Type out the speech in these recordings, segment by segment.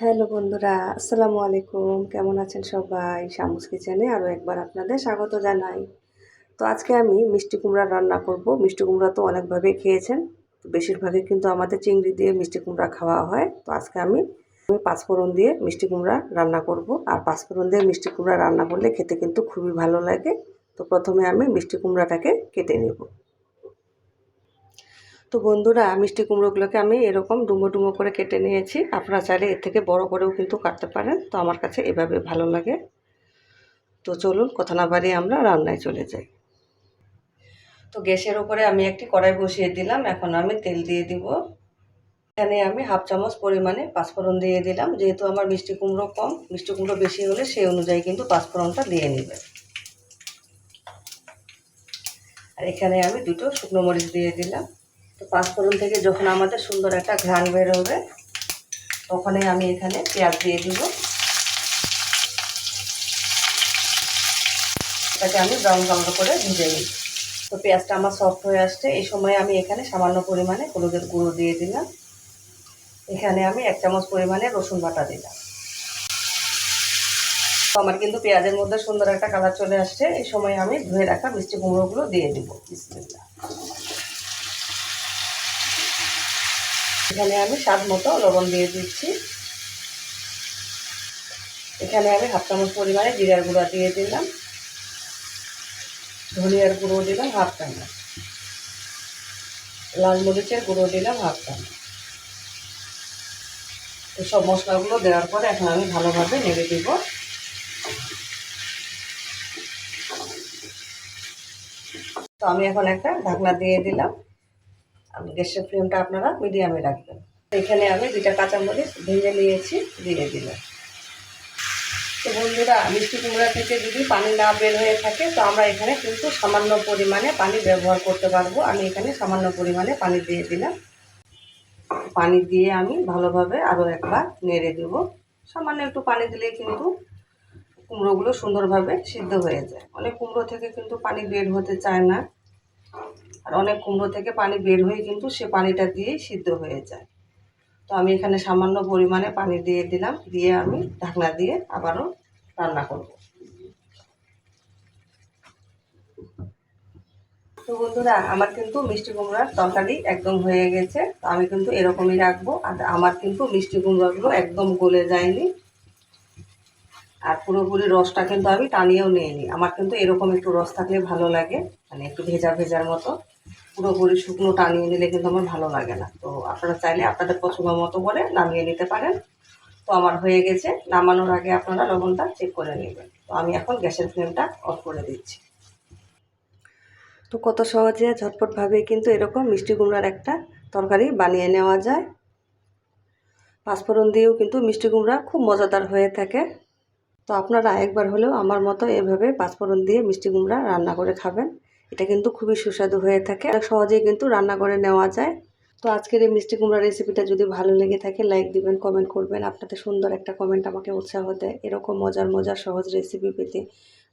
Hello বন্ধুরা, আসসালামু আলাইকুম। কেমন আছেন সবাই? শামুস কিচেনে আরও একবার আপনাদের স্বাগত জানাই। তো আজকে আমি মিষ্টি কুমড়া রান্না করব। মিষ্টি কুমড়া তো অনেকভাবে খেয়েছেন। বেশিরভাগই কিন্তু আমাদের চিংড়ি দিয়ে মিষ্টি কুমড়া খাওয়া হয়। তো আজকে আমি আমি পাঁচফোড়ন দিয়ে মিষ্টি কুমড়া রান্না করব। আর পাঁচফোড়ন দিয়ে মিষ্টি কুমড়া রান্না করলে খেতে কিন্তু খুবই ভালো লাগে। তো প্রথমে আমি মিষ্টি কুমড়াটাকে কেটে নেব। তো বন্ধুরা, মিষ্টি কুমড়োগুলোকে আমি এরকম ডুমো ডুমো করে কেটে নিয়েছি। আপনারা চাইলে এর থেকে বড় করেও কিন্তু কাটতে পারেন। তো আমার কাছে এভাবে ভালো লাগে। তো চলুন, কথা না বাড়িয়ে আমরা রান্নায় চলে যাই। তো গ্যাসের ওপরে আমি একটি কড়াই বসিয়ে দিলাম। এখন আমি তেল দিয়ে দিব। এখানে আমি হাফ চামচ পরিমাণে পাঁচফোড়ন দিয়ে দিলাম। যেহেতু আমার মিষ্টি কুমড়ো কম, মিষ্টি কুমড়ো বেশি হলে সেই অনুযায়ী কিন্তু পাঁচফোড়নটা দিয়ে নেবে। আর এখানে আমি দুটো শুকনো মরিচ দিয়ে দিলাম। পাঁচফোড়ন থেকে যখন আমাদের সুন্দর একটা ঘ্রাণ বের হবে, তখনই আমি এখানে পেঁয়াজ দিয়ে দিব। এটাকে আমি ব্রাউন কালার করে ভেজে নিই। তো পেঁয়াজটা আমার সফট হয়ে আসছে। এই সময় আমি এখানে সামান্য পরিমাণে হলুদের গুঁড়ো দিয়ে দিলাম। এখানে আমি এক চামচ পরিমাণে রসুন বাটা দিলাম। তো আমার কিন্তু পেঁয়াজের মধ্যে সুন্দর একটা কালার চলে আসছে। এই সময় আমি ধুয়ে রাখা মিষ্টি কুমড়োগুলো দিয়ে দিব। বিসমিল্লাহ। এখানে আমি স্বাদ মতো লবণ দিয়ে দিচ্ছি। এখানে আমি হাফ চামচ পরিমাণে জিরার গুঁড়া দিয়ে দিলাম। ধনিয়ার গুঁড়ো দিলাম হাফ চামচ। লাল মরিচের গুঁড়ো দিলাম হাফ চামচ। সব মশলাগুলো দেওয়ার পরে এখন আমি ভালোভাবে নেড়ে দিব। তো আমি এখন একটা ঢাকনা দিয়ে দিলাম। গ্যাসের ফ্লেমটা আপনারা মিডিয়ামে রাখবেন। এখানে আমি দুইটা কাঁচামরিচ ভেঙে নিয়েছি, দিয়ে দিলাম। তো বন্ধুরা, মিষ্টি কুমড়া থেকে যদি পানি না বের হয়ে থাকে, তো আমরা এখানে কিন্তু সামান্য পরিমাণে পানি ব্যবহার করতে পারব। আমি এখানে সামান্য পরিমাণে পানি দিয়ে দিলাম। পানি দিয়ে আমি ভালোভাবে আরও একবার নেড়ে দেব। সামান্য একটু পানি দিলেই কিন্তু কুমড়োগুলো সুন্দরভাবে সিদ্ধ হয়ে যায়। অনেক কুমড়ো থেকে কিন্তু পানি বের হতে চায় না। আর অনেক কুমড়ো থেকে পানি বের হয়ে কিন্তু সে পানিটা দিয়েই সিদ্ধ হয়ে যায়। তো আমি এখানে সামান্য পরিমাণে পানি দিয়ে দিলাম, দিয়ে আমি ঢাকনা দিয়ে আবারও রান্না করব। তো বন্ধুরা, আমার কিন্তু মিষ্টি কুমড়ার তরকারি একদম হয়ে গেছে। তো আমি কিন্তু এরকমই রাখব, আর আমার কিন্তু মিষ্টি কুমড়াগুলো একদম গলে যায়নি। আর পুরোপুরি রসটা কিন্তু আমি টানিয়েও নিইনি। আমার কিন্তু এরকম একটু রস থাকলে ভালো লাগে মানে একটু ভেজা ভেজার মতো। পুরোপুরি শুকনো টানিয়ে নিলে কিন্তু আমার ভালো লাগে না। তো আপনারা চাইলে আপনাদের পছন্দ মতো করে নামিয়ে নিতে পারেন। তো আমার হয়ে গেছে। নামানোর আগে আপনারা লবণটা চেক করে নেবেন। তো আমি এখন গ্যাসের ফ্লেমটা অফ করে দিচ্ছি। তো কত সহজে ঝটপটভাবে কিন্তু এরকম মিষ্টি কুমড়ার একটা তরকারি বানিয়ে নেওয়া যায়। পাঁচফোড়ন দিয়েও কিন্তু মিষ্টি কুমড়া খুব মজাদার হয়ে থাকে। তো আপনারা একবার হলেও আমার মতো এভাবে পাঁচফোড়ন দিয়ে মিষ্টি কুমড়া রান্না করে খাবেন। এটা কিন্তু খুবই সুস্বাদু হয়ে থাকে। আর সহজেই কিন্তু রান্না করে নেওয়া যায়। তো আজকের এই মিষ্টি কুমড়া রেসিপিটা যদি ভালো লেগে থাকে লাইক দিবেন কমেন্ট করবেন। আপনাদের সুন্দর একটা কমেন্ট আমাকে উৎসাহ দেয়। এরকম মজার মজার, সহজ রেসিপি পেতে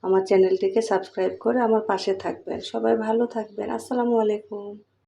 আমার চ্যানেলটিকে সাবস্ক্রাইব করে আমার পাশে থাকবেন। সবাই ভালো থাকবেন। আসসালামু আলাইকুম।